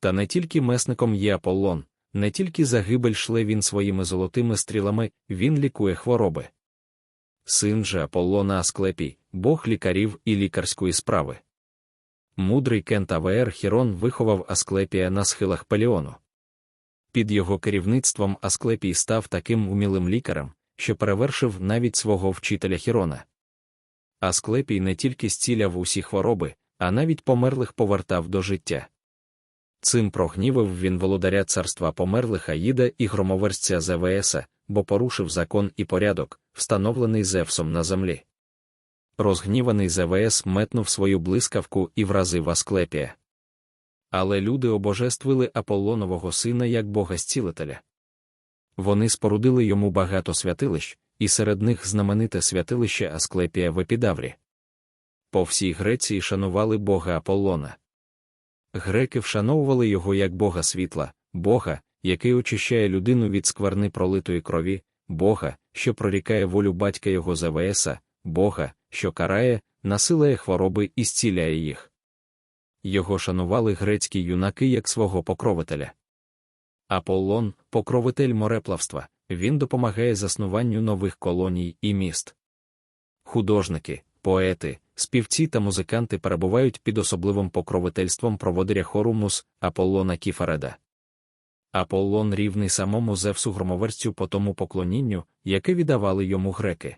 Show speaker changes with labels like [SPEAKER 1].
[SPEAKER 1] Та не тільки месником є Аполлон, не тільки загибель шле він своїми золотими стрілами, він лікує хвороби. Син же Аполлона Асклепій, бог лікарів і лікарської справи. Мудрий Кент АВР Хірон виховав Асклепія на схилах Пеліону. Під його керівництвом Асклепій став таким умілим лікарем, що перевершив навіть свого вчителя Хірона. Асклепій не тільки зціляв усі хвороби, а навіть померлих повертав до життя. Цим прогнівив він володаря царства померлих Аїда і громоверця Зевеса, бо порушив закон і порядок, встановлений Зевсом на землі. Розгніваний ЗВС метнув свою блискавку і вразив Асклепія. Але люди обожествили Аполлонового сина як бога зцілителя. Вони спорудили йому багато святилищ, і серед них знамените святилище Асклепія в Епідаврі. По всій Греції шанували бога Аполлона. Греки вшановували його як бога світла, бога, який очищає людину від скверни пролитої крові, бога, що прорікає волю батька його ЗВСа, бога, що карає, насилає хвороби і зціляє їх. Його шанували грецькі юнаки як свого покровителя. Аполлон, покровитель мореплавства, він допомагає заснуванню нових колоній і міст. Художники, поети, співці та музиканти перебувають під особливим покровительством проводиря хору Мус Аполлона Кіфареда. Аполлон рівний самому Зевсу громоверцю по тому поклонінню, яке віддавали йому греки.